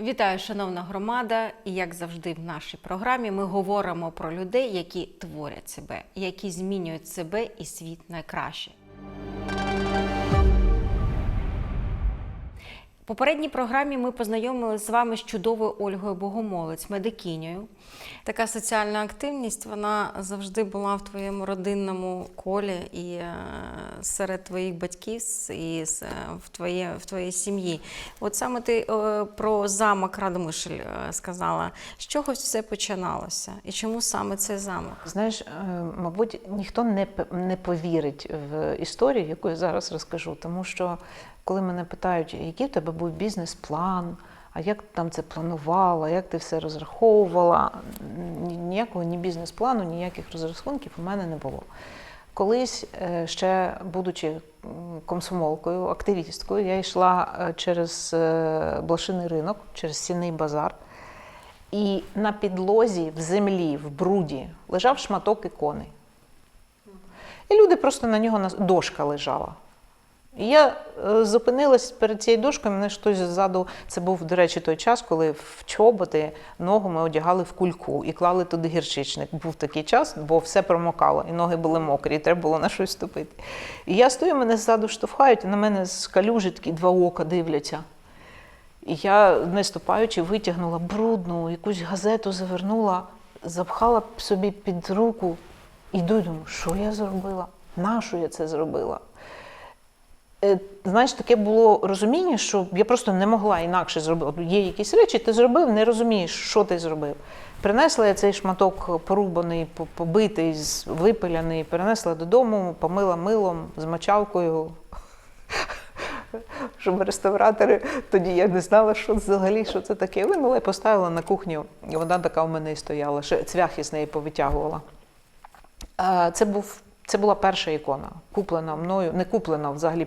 Вітаю, шановна громада! І як завжди в нашій програмі ми говоримо про людей, які творять себе, які змінюють себе і світ найкраще. Попередній програмі ми познайомилися з вами з чудовою Ольгою Богомолець, медикинею. Така соціальна активність вона завжди була в твоєму родинному колі і е, серед твоїх батьків, і е, в, твоє, в твоїй сім'ї. От саме ти е, про замок Радомишль сказала. З чого все починалося? І чому саме цей замок? Знаєш, мабуть, ніхто не, не повірить в історію, яку я зараз розкажу. Тому що коли мене питають, який в тебе був бізнес-план, а як ти там це планувала, як ти все розраховувала, ніякого ні бізнес-плану, ніяких розрахунків у мене не було. Колись, е, ще будучи комсомолкою, активісткою, я йшла е, через е, блошиний ринок, через сінний базар. І на підлозі в землі, в бруді, лежав шматок ікони. І люди просто на нього дошка лежала. І я е, зупинилась перед цією дошкою, мене хтось ззаду. Це був, до речі, той час, коли в чоботи ногу ми одягали в кульку і клали туди гірчичник. Був такий час, бо все промокало, і ноги були мокрі, і треба було на щось ступити. І я стою, мене ззаду штовхають, і на мене з калюжі такі два ока дивляться. І я, не ступаючи, витягнула брудну, якусь газету завернула, запхала собі під руку і йду, і думаю, що я зробила? Нащо я це зробила? Е, Знаєш, таке було розуміння, що я просто не могла інакше зробити. Є якісь речі, ти зробив, не розумієш, що ти зробив. Принесла я цей шматок порубаний, побитий, випиляний, перенесла додому, помила милом з мочалкою. Щоб реставратори тоді я не знала, що взагалі що це таке. Винула і поставила на кухню. І вона така у мене і стояла. Ще цвяхи з неї повитягувала. Е, Це, був, це була перша ікона, куплена мною, не куплена, взагалі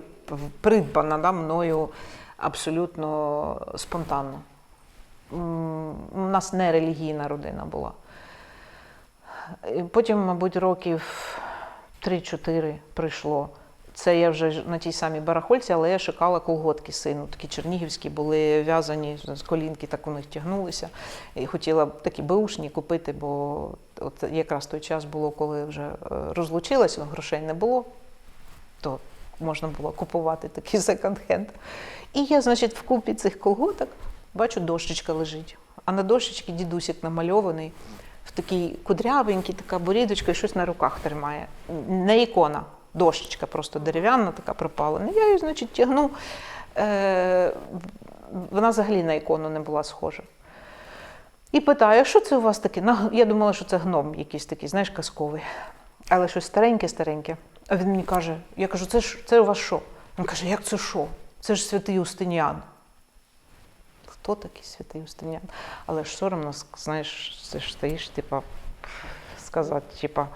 придбана да, мною абсолютно спонтанно. У нас не релігійна родина була. Потім, мабуть, років 3-4 прийшло. Це я вже на тій самій барахольці, але я шукала колготки сину. Такі чернігівські були в'язані, з колінки так у них тягнулися. І хотіла такі беушні купити, бо от якраз той час було, коли вже е, розлучилася, грошей не було, то можна було купувати такий секонд-хенд. І я, значить, в купі цих колготок бачу, дощечка лежить. А на дощечці дідусик намальований в такій кудрявенькій, така борідочка і щось на руках тримає. Не ікона, дощечка просто дерев'яна, така пропалена. Я її, значить, тягну. Е, вона взагалі на ікону не була схожа. І питаю, що це у вас таке? Я думала, що це гном якийсь такий, знаєш, казковий. Але щось стареньке-стареньке. А він мені каже: я кажу, це ж це у вас що? Він каже, як це що? Це ж святий Устиніан. Хто такий святий Устиніан? Але ж соромно, знаєш, ти ж стоїш, типа, сказати, типа.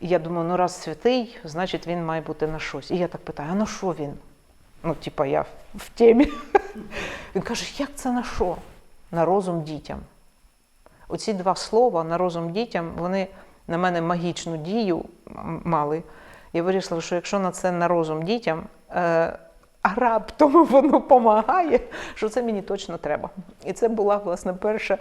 І я думаю, ну раз святий, значить він має бути на щось. І я так питаю, а на що він? Ну, типа, я в темі. Він каже, як це на що? На розум дітям. Оці два слова на розум дітям, вони на мене магічну дію мали. Я вирішила, що якщо на це на розум дітям, е, а раптом воно допомагає, що це мені точно треба. І це була, власне, перша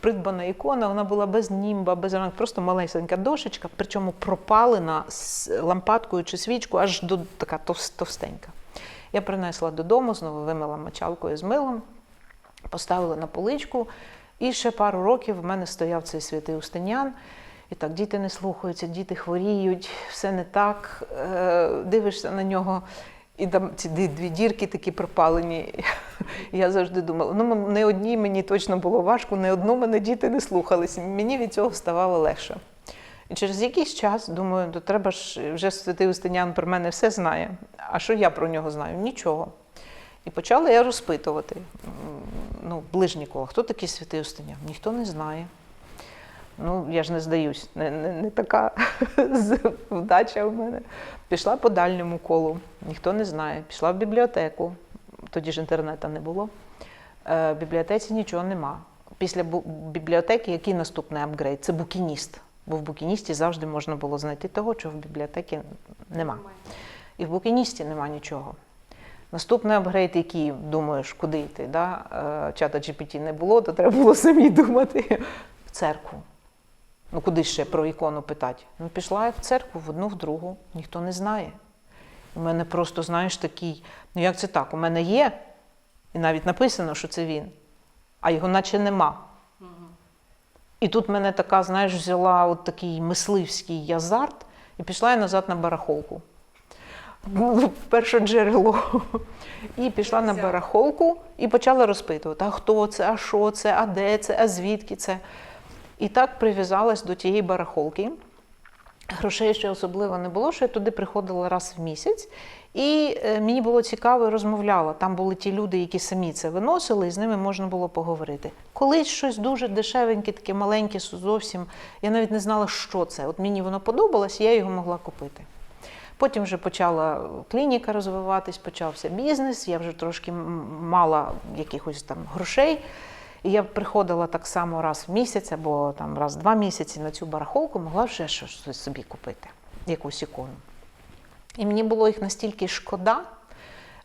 придбана ікона. Вона була без німба, без ранок, просто малесенька дошечка, причому пропалена з лампадкою чи свічкою, аж до така товстенька. Я принесла додому, знову вимила мочалкою з милом, поставила на поличку. І ще пару років в мене стояв цей святий Устинян. І так, діти не слухаються, діти хворіють, все не так. Е, дивишся на нього, і там ці дві дірки такі пропалені. Я завжди думала, ну не одній мені точно було важко, не одну мене діти не слухалися. Мені від цього ставало легше. І через якийсь час думаю, то треба ж вже святий Устинян про мене все знає. А що я про нього знаю? Нічого. І почала я розпитувати ну, ближнє коло, хто такий святий Устинян? Ніхто не знає. Ну, я ж не здаюсь, не, не, не така вдача в мене. Пішла по дальньому колу, ніхто не знає. Пішла в бібліотеку, тоді ж інтернету не було. Е, в бібліотеці нічого нема. Після бібліотеки який наступний апгрейд? Це букініст. Бо в букіністі завжди можна було знайти того, чого в бібліотеці нема. І в букіністі нема нічого. Наступний апгрейд, який думаєш, куди йти. Да? Е, Чата GPT не було, то треба було самі думати в церкву. Ну, куди ще про ікону питати? Ну, пішла я в церкву в одну, в другу, ніхто не знає. У мене просто, знаєш, такий, ну як це так? У мене є, і навіть написано, що це він, а його наче нема. І тут мене така, знаєш, взяла от такий мисливський азарт, і пішла я назад на барахолку. В перше джерело. І пішла на барахолку і почала розпитувати, а хто це, а що це, а де це, а звідки це. І так прив'язалась до тієї барахолки. Грошей ще особливо не було, що я туди приходила раз в місяць. І е, мені було цікаво, розмовляла. Там були ті люди, які самі це виносили, і з ними можна було поговорити. Колись щось дуже дешевеньке, таке маленьке, зовсім. Я навіть не знала, що це. От мені воно подобалось, я його могла купити. Потім вже почала клініка розвиватись, почався бізнес, я вже трошки мала якихось там грошей. І я приходила так само раз в місяць або там раз в два місяці на цю барахолку, могла вже щось собі купити, якусь ікону. І мені було їх настільки шкода,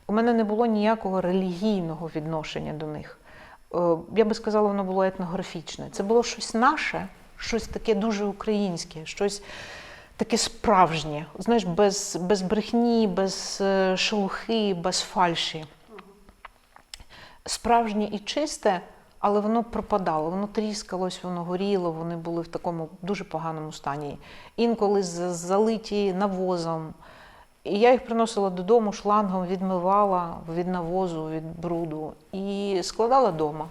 у мене не було ніякого релігійного відношення до них. Е, Я би сказала, воно було етнографічне. Це було щось наше, щось таке дуже українське, щось таке справжнє. Знаєш, без, без брехні, без е, шелухи, без фальші. Справжнє і чисте, але воно пропадало, воно тріскалось, воно горіло, вони були в такому дуже поганому стані. Інколи залиті навозом. І я їх приносила додому, шлангом відмивала від навозу, від бруду і складала вдома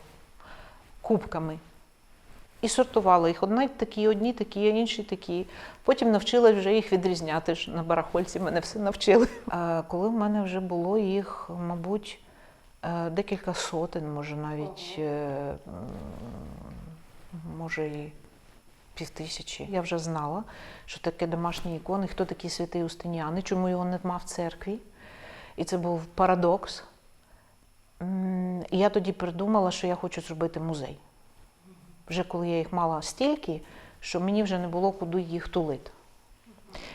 кубками. І сортувала їх. Одні такі, одні такі, а інші такі. Потім навчилась вже їх відрізняти. На барахольці мене все навчили. А коли в мене вже було їх, мабуть, декілька сотень, може навіть, е, може і півтисячі. Я вже знала, що таке домашні ікони, хто такий святий Устиніани, чому його не мав в церкві. І це був парадокс. І я тоді придумала, що я хочу зробити музей. Вже коли я їх мала стільки, що мені вже не було куди їх тулити.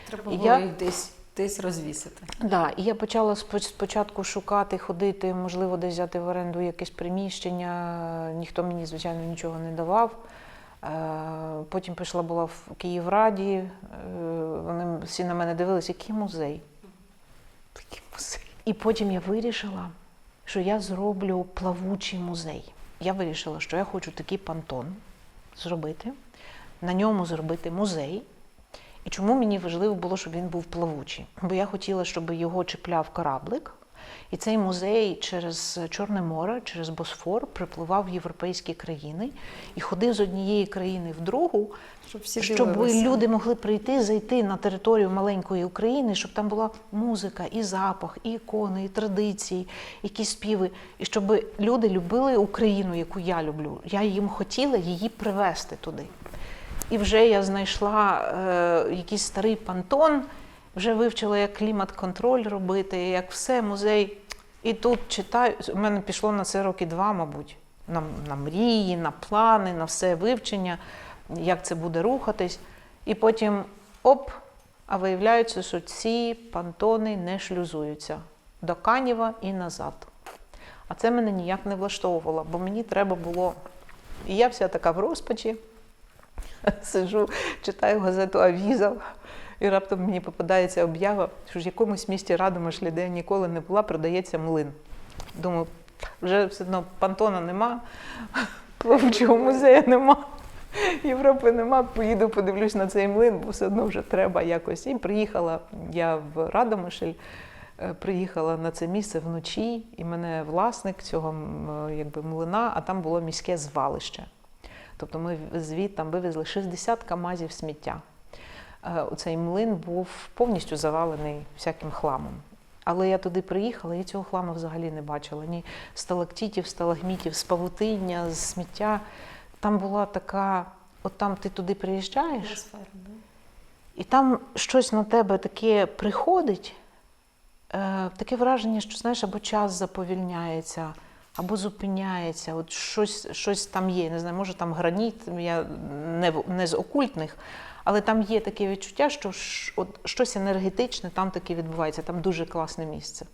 Треба було я- їх десь, десь розвісити. Да, і я почала спочатку шукати, ходити, можливо, десь взяти в оренду якесь приміщення. Ніхто мені, звичайно, нічого не давав. Е, Потім пішла була в Київраді. е, Вони всі на мене дивилися, який музей. Який музей. І потім я вирішила, що я зроблю плавучий музей. Я вирішила, що я хочу такий пантон зробити, на ньому зробити музей. І чому мені важливо було, щоб він був плавучий? Бо я хотіла, щоб його чіпляв кораблик, і цей музей через Чорне море, через Босфор припливав в європейські країни і ходив з однієї країни в другу, Щоб всі щоб люди могли прийти, зайти на територію маленької України, щоб там була музика, і запах, і ікони, і традиції, якісь співи, і щоб люди любили Україну, яку я люблю. Я їм хотіла її привезти туди. І вже я знайшла е, якийсь старий пантон, вже вивчила, як клімат-контроль робити, як все, музей. І тут читаю, у мене пішло на це роки два, мабуть, на, на мрії, на плани, на все вивчення, як це буде рухатись. І потім оп, а виявляється, що ці пантони не шлюзуються до Канєва і назад. А це мене ніяк не влаштовувало, бо мені треба було. І я вся така в розпачі. Сижу, читаю газету Авіза, і раптом мені попадається об'ява, що в якомусь місті Радомишлі, де я ніколи не була, продається млин. Думаю, вже все одно пантона нема, плавучого музею нема, Європи нема. Поїду, подивлюсь на цей млин, бо все одно вже треба якось. І приїхала я в Радомишль. е, Приїхала на це місце вночі, і мене власник цього е, якби, млина, а там було міське звалище. Тобто ми звідти там вивезли 60 камазів сміття. Е, Оцей млин був повністю завалений всяким хламом. Але я туди приїхала і цього хламу взагалі не бачила. Ні сталактитів, сталагмітів, з павутиння, з сміття. Там була така, от там ти туди приїжджаєш, і там щось на тебе таке приходить, е, таке враження, що знаєш, або час заповільняється, або зупиняється. От щось, щось там є. Не знаю, може там граніт, я не, не з окультних, Але там є таке відчуття, що от щось енергетичне там таки відбувається, там дуже класне місце.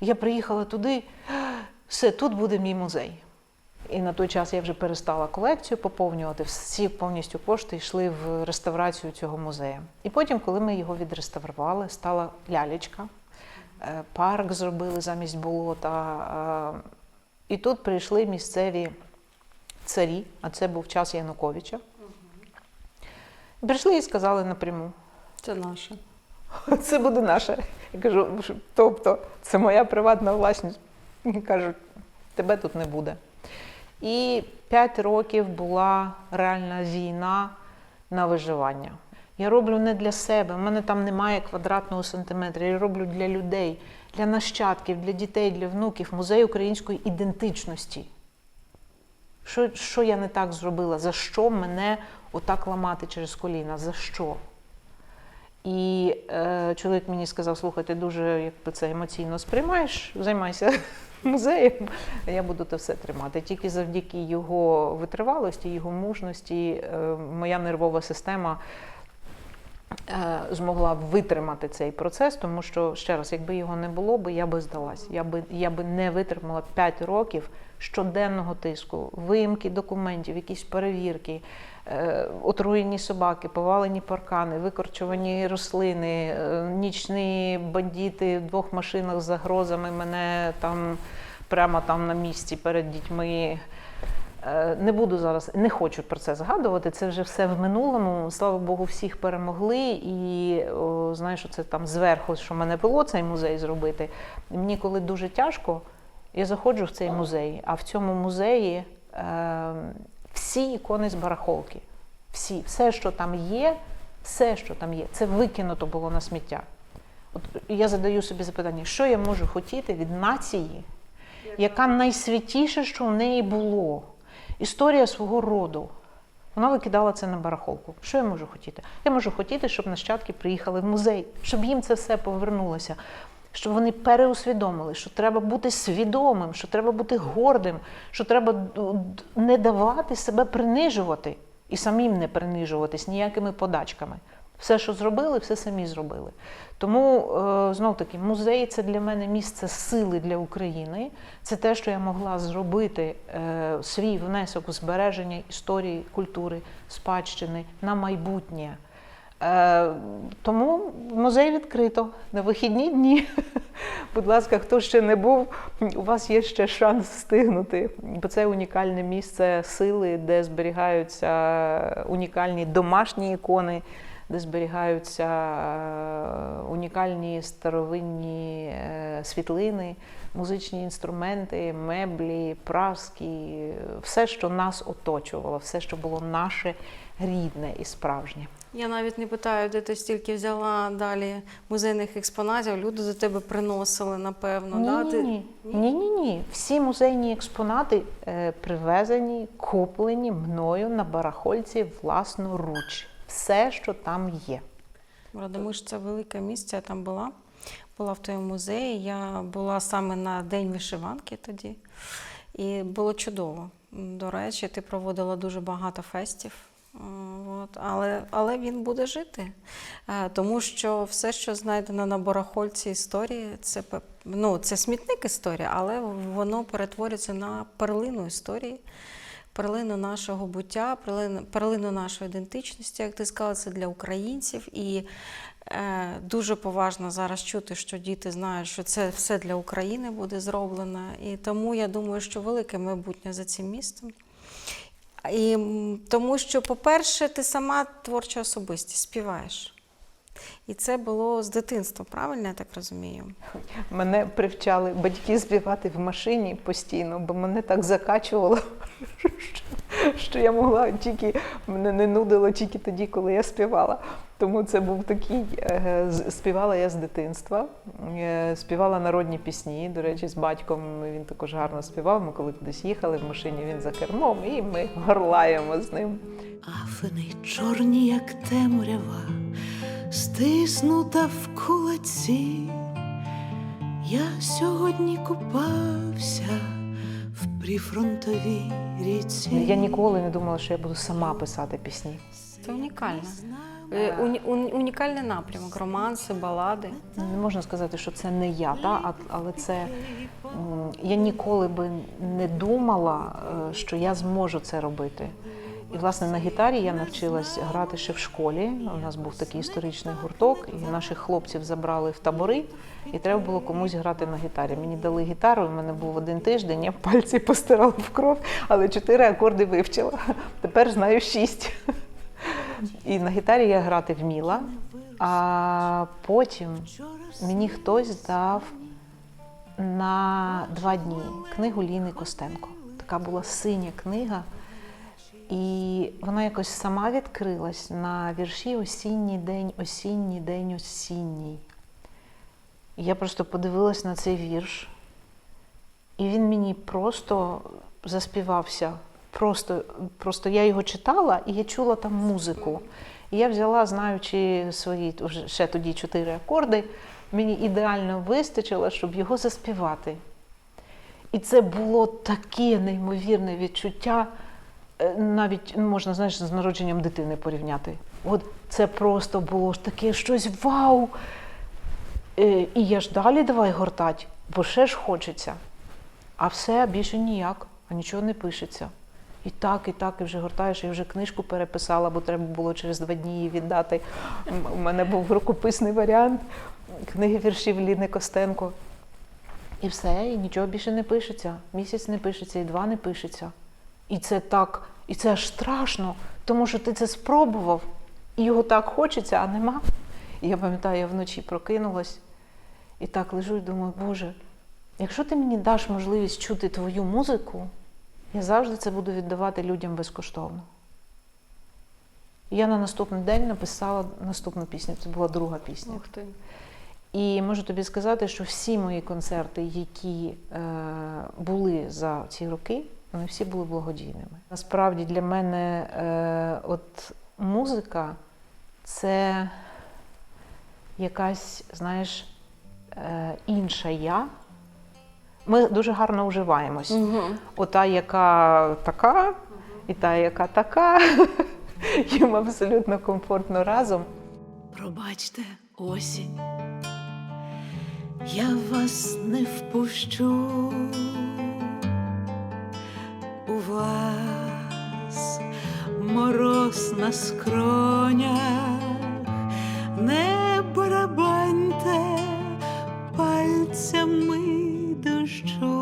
Я приїхала туди, все, тут буде мій музей. І на той час я вже перестала колекцію поповнювати. Всі повністю кошти йшли в реставрацію цього музею. І потім, коли ми його відреставрували, стала лялечка, е, парк зробили замість болота. І тут прийшли місцеві царі, а це був час Януковича. Прийшли і сказали напряму: Це наше. це буде наше. Я кажу, тобто, це моя приватна власність. І Кажуть, тебе тут не буде. І п'ять років була реальна війна на виживання. Я роблю не для себе, в мене там немає квадратного сантиметра. Я роблю для людей, для нащадків, для дітей, для внуків музей української ідентичності. Що, що я не так зробила? За що мене отак ламати через коліна? За що? І е, чоловік мені сказав: слухай, ти дуже якби це емоційно сприймаєш, займайся музеєм, а я буду те все тримати. Тільки завдяки його витривалості, його мужності, е, моя нервова система е, змогла витримати цей процес, тому що ще раз, якби його не було, би я би здалась. Я би, я би не витримала 5 років щоденного тиску, виїмки документів, якісь перевірки, е, отруєні собаки, повалені паркани, викорчувані рослини, е, нічні бандити в двох машинах з загрозами мене там прямо там на місці перед дітьми. Е, Не буду зараз, не хочу про це згадувати. Це вже все в минулому. Слава Богу, всіх перемогли. І о, знаєш, це там зверху, що мене було цей музей зробити. Мені коли дуже тяжко, я заходжу в цей музей, а в цьому музеї е, всі ікони з барахолки. Всі, все, що там є, все, що там є, це викинуто було на сміття. От я задаю собі запитання, що я можу хотіти від нації, яка найсвятіше, що в неї було. Історія свого роду. Вона викидала це на барахолку. Що я можу хотіти? Я можу хотіти, щоб нащадки приїхали в музей, щоб їм це все повернулося, щоб вони переусвідомили, що треба бути свідомим, що треба бути гордим, що треба не давати себе принижувати і самим не принижуватись ніякими подачками. Все, що зробили, все самі зробили. Тому е, знов таки музей це для мене місце сили для України. Це те, що я могла зробити е, свій внесок у збереження історії, культури, спадщини на майбутнє. Е, тому музей відкрито на вихідні дні. Будь ласка, хто ще не був, у вас є ще шанс встигнути, бо це унікальне місце сили, де зберігаються унікальні домашні ікони, де зберігаються е, унікальні старовинні е, світлини, музичні інструменти, меблі, праски, все, що нас оточувало, все, що було наше рідне і справжнє. Я навіть не питаю, де ти стільки взяла далі музейних експонатів. Люди до тебе приносили, напевно. Ні, да? ні, Ти- ні. ні, ні, ні. Всі музейні експонати е, привезені, куплені мною на барахольці власноруч. Все, що там є. Радомиш це велике місце, я там була. Була в твоєму музеї. Я була саме на День вишиванки тоді. І було чудово. До речі, ти проводила дуже багато фестів. Е, От. Але, але він буде жити. Е, Тому що все, що знайдено на барахольці історії, це, ну, це смітник історії, але воно перетворюється на перлину історії перлину нашого буття, перлину, перлину нашої ідентичності, як ти сказала, це для українців. І е, дуже поважно зараз чути, що діти знають, що це все для України буде зроблено. І тому я думаю, що велике майбутнє за цим містом. І тому що, по-перше, ти сама творча особистість, співаєш. І це було з дитинства, правильно я так розумію? Мене привчали батьки співати в машині постійно, бо мене так закачувало, що, що я могла тільки мене не нудило тільки тоді, коли я співала. Тому це був такий. е, Співала я з дитинства, е, співала народні пісні. До речі, з батьком він також гарно співав. Ми коли кудись їхали в машині, він за кермом, і ми горлаємо з ним. Афини чорні, як темрява, стиснута в кулаці. Я сьогодні купався в прифронтовій ріці. Я ніколи не думала, що я буду сама писати пісні. Це унікально. Е, уні- уні- унікальний напрямок, романси, балади. Не можна сказати, що це не я, та, а- але це я ніколи би не думала, е, що я зможу це робити. І, власне, на гітарі я навчилась грати ще в школі. У нас був такий історичний гурток, і наших хлопців забрали в табори, і треба було комусь грати на гітарі. Мені дали гітару, у мене був один тиждень, я пальці постирала в кров, але чотири акорди вивчила. Тепер знаю шість. І на гітарі я грати вміла, а потім мені хтось дав на два дні книгу Ліни Костенко. Така була синя книга, і вона якось сама відкрилась на вірші Осінній день, осінній день, осінній. Я просто подивилась на цей вірш, і він мені просто заспівався. Просто, просто я його читала і я чула там музику. І я взяла, знаючи свої ще тоді чотири акорди, мені ідеально вистачило, щоб його заспівати. І це було таке неймовірне відчуття, навіть ну, можна знаєш, з народженням дитини порівняти. От це просто було ж таке щось вау! Е, І я ж далі давай гортать, бо ще ж хочеться. А все більше ніяк, а нічого не пишеться. І так, і так, і вже гортаєш, і вже книжку переписала, бо треба було через два дні її віддати. У мене був рукописний варіант книги віршів Ліни Костенко. І все, і нічого більше не пишеться. Місяць не пишеться, і два не пишеться. І це так, і це аж страшно, тому що ти це спробував, і його так хочеться, а нема. І я пам'ятаю, я вночі прокинулась і так лежу і думаю, Боже, якщо ти мені даш можливість чути твою музику, я завжди це буду віддавати людям безкоштовно. І я на наступний день написала наступну пісню. Це була друга пісня. Ух ти. І можу тобі сказати, що всі мої концерти, які е, були за ці роки, вони всі були благодійними. Насправді для мене е, от музика це якась, знаєш, е, інша я. Ми дуже гарно уживаємось. Угу. Ота, яка така, і та, яка така. Їм абсолютно комфортно разом. Пробачте, осінь, я вас не впущу. На скронях, не барабаньте пальцями дощу.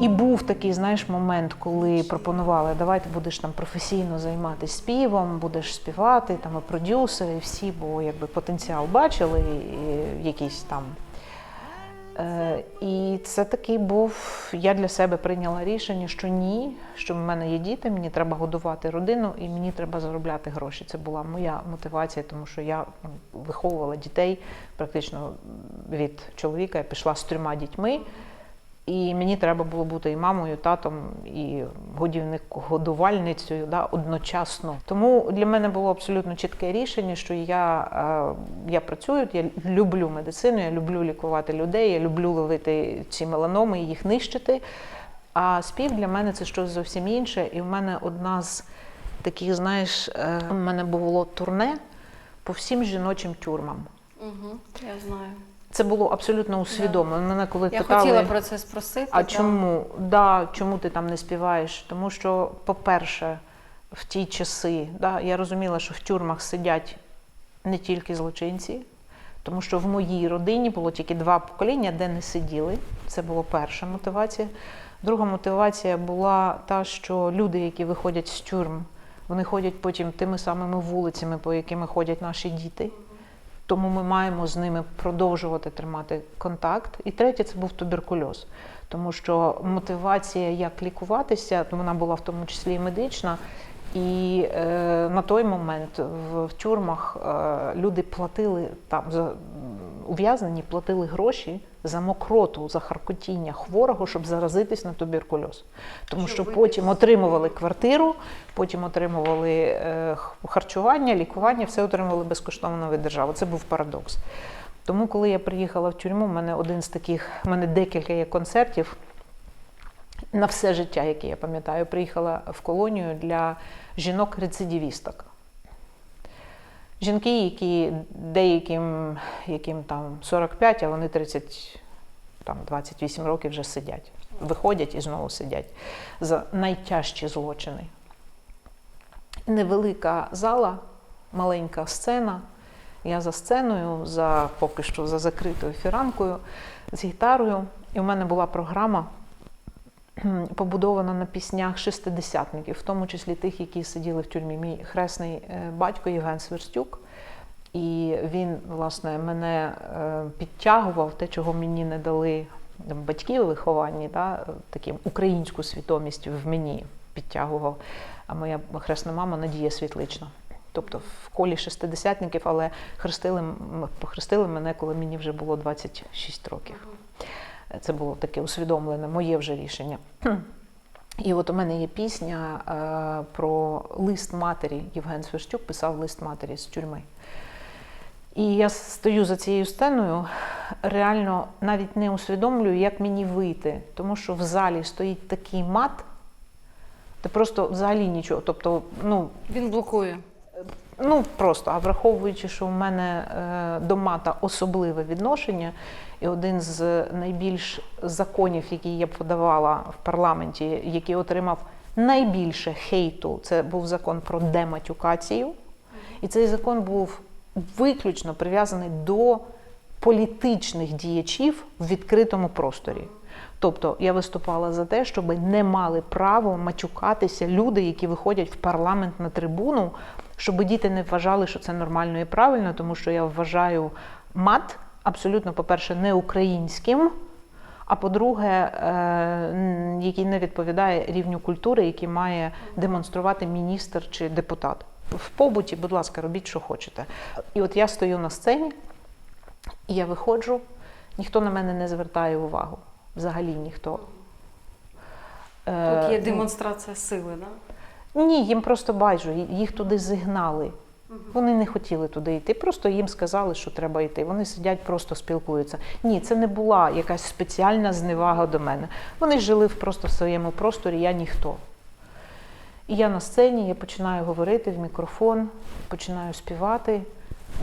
І був такий, знаєш, момент, коли пропонували, давай ти будеш там професійно займатися співом, будеш співати, там і продюсери, і всі, бо якби потенціал бачили, і якийсь там. Е, і це такий був. Я для себе прийняла рішення, що ні, що в мене є діти, мені треба годувати родину і мені треба заробляти гроші. Це була моя мотивація, тому що я виховувала дітей практично від чоловіка. Я пішла з трьома дітьми. І мені треба було бути і мамою, і татом, і годівник годувальницею да, одночасно. Тому для мене було абсолютно чітке рішення, що я, е, я працюю, я люблю медицину, я люблю лікувати людей, я люблю ловити ці меланоми і їх нищити. А спів для мене це щось зовсім інше. І в мене одна з таких, знаєш, е, в мене було турне по всім жіночим тюрмам. Угу. Я знаю. Це було абсолютно усвідомлено. Мене коли Я питали, хотіла про це спросити. а да. чому? Да, чому ти там не співаєш? Тому що, по-перше, в ті часи да, я розуміла, що в тюрмах сидять не тільки злочинці, тому що в моїй родині було тільки два покоління, де не сиділи. Це була перша мотивація. Друга мотивація була та, що люди, які виходять з тюрм, вони ходять потім тими самими вулицями, по якими ходять наші діти. Тому ми маємо з ними продовжувати тримати контакт. І третє це був туберкульоз, тому що мотивація, як лікуватися, вона була в тому числі і медична. І е, на той момент в, в тюрмах е, люди платили там за ув'язнені, платили гроші за мокроту, за харкотіння хворого, щоб заразитись на туберкульоз. Тому що потім отримували квартиру, потім отримували е, харчування, лікування, все отримували безкоштовно від держави. Це був парадокс. Тому, коли я приїхала в тюрму, в мене один з таких, в мене декілька є концертів на все життя, яке я пам'ятаю, приїхала в колонію для жінок-рецидивісток. Жінки, які деяким, яким там 45, а вони 30, там 28 років вже сидять. Виходять і знову сидять за найтяжчі злочини. Невелика зала, маленька сцена. Я за сценою, за поки що за закритою фіранкою, з гітарою. І в мене була програма побудована на піснях шестидесятників, в тому числі тих, які сиділи в тюрмі. Мій хресний е, батько Євген Сверстюк. І він, власне, мене е, підтягував, те, чого мені не дали батьки у вихованні, да, таким українську свідомість в мені підтягував. А моя хресна мама Надія Світлична. Тобто в колі шестидесятників, але хрестили, похрестили мене, коли мені вже було 26 років. Це було таке усвідомлене, моє вже рішення. І от у мене є пісня е, про лист матері. Євген Сверстюк писав лист матері з тюрми. І я стою за цією сценою, реально навіть не усвідомлюю, як мені вийти, тому що в залі стоїть такий мат, ти просто взагалі нічого. Тобто, ну, Він блокує. Ну просто, а враховуючи, що в мене е, до мата особливе відношення, і один з найбільш законів, які я подавала в парламенті, який отримав найбільше хейту, це був закон про дематюкацію. І цей закон був виключно прив'язаний до політичних діячів в відкритому просторі. Тобто я виступала за те, щоб не мали право матюкатися люди, які виходять в парламент на трибуну, щоб діти не вважали, що це нормально і правильно, тому що я вважаю мат абсолютно, по-перше, не українським. А по-друге, е, який не відповідає рівню культури, який має демонструвати міністр чи депутат. В побуті, будь ласка, робіть, що хочете. І от я стою на сцені, і я виходжу, ніхто на мене не звертає увагу. Взагалі ніхто. Е, Тут є ну, демонстрація сили, да? Ні, їм просто байдуже, їх туди зігнали. Вони не хотіли туди йти, просто їм сказали, що треба йти. Вони сидять, просто спілкуються. Ні, це не була якась спеціальна зневага до мене. Вони жили просто в своєму просторі, я ніхто. І я на сцені, я починаю говорити в мікрофон, починаю співати.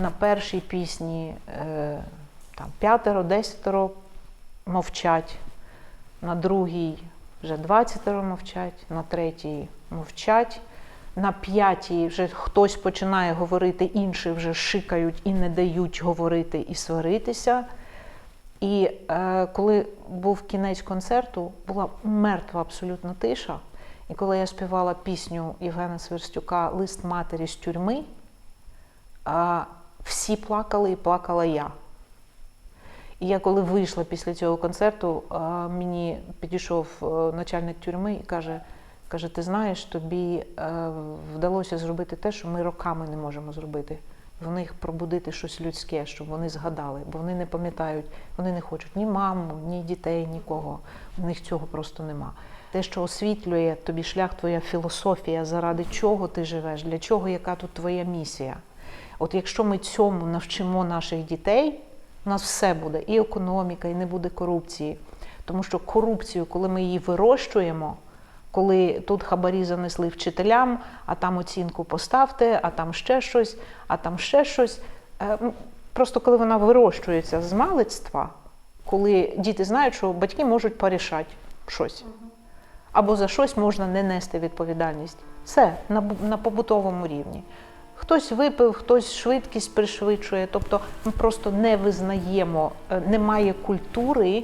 На першій пісні е, там, п'ятеро, десятеро мовчать, на другій вже двадцятеро мовчать, на третій мовчать. На п'ятій вже хтось починає говорити, інші вже шикають і не дають говорити і сваритися. І е, коли був кінець концерту, була мертва абсолютно тиша. І коли я співала пісню Євгена Сверстюка Лист матері з тюрми, е, всі плакали і плакала я. І я коли вийшла після цього концерту, е, мені підійшов е, начальник тюрми і каже: каже: ти знаєш, тобі е, вдалося зробити те, що ми роками не можемо зробити. В них пробудити щось людське, щоб вони згадали, бо вони не пам'ятають, вони не хочуть ні маму, ні дітей, нікого. У них цього просто нема. Те, що освітлює тобі шлях, твоя філософія, заради чого ти живеш, для чого, яка тут твоя місія. От якщо ми цьому навчимо наших дітей, у нас все буде, і економіка, і не буде корупції. Тому що корупцію, коли ми її вирощуємо, коли тут хабарі занесли вчителям, а там оцінку поставте, а там ще щось, а там ще щось. Е, Просто коли вона вирощується з малицтва, коли діти знають, що батьки можуть порішати щось, або за щось можна не нести відповідальність. Все на, на побутовому рівні. Хтось випив, хтось швидкість пришвидшує. Тобто ми просто не визнаємо, е, немає культури,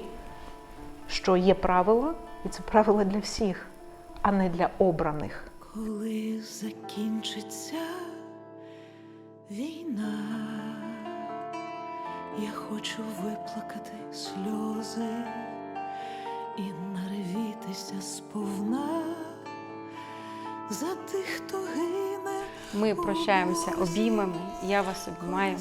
що є правила, і це правила для всіх, а не для обраних. Коли закінчиться війна, я хочу виплакати сльози і наревітися сповна за тих, хто гине. Ми прощаємося обіймами. Я вас обіймаю.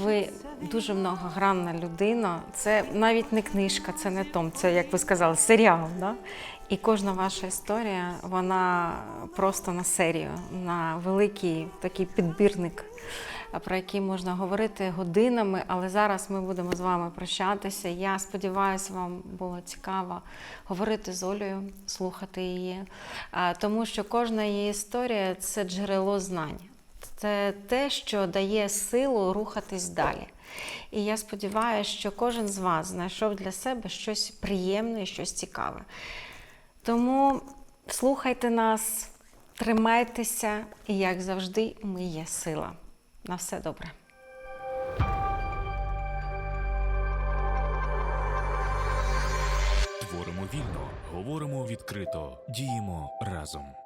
Ви дуже многогранна людина. Це навіть не книжка, це не том. Це, як ви сказали, серіал. Да? І кожна ваша історія, вона просто на серію, на великий такий підбірник, про який можна говорити годинами. Але зараз ми будемо з вами прощатися. Я сподіваюся, вам було цікаво говорити з Олею, слухати її, тому що кожна її історія це джерело знань. Це те, що дає силу рухатись далі. І я сподіваюся, що кожен з вас знайшов для себе щось приємне щось цікаве. Тому слухайте нас, тримайтеся, і як завжди, ми є сила. На все добре. Творимо вільно, говоримо відкрито, діємо разом.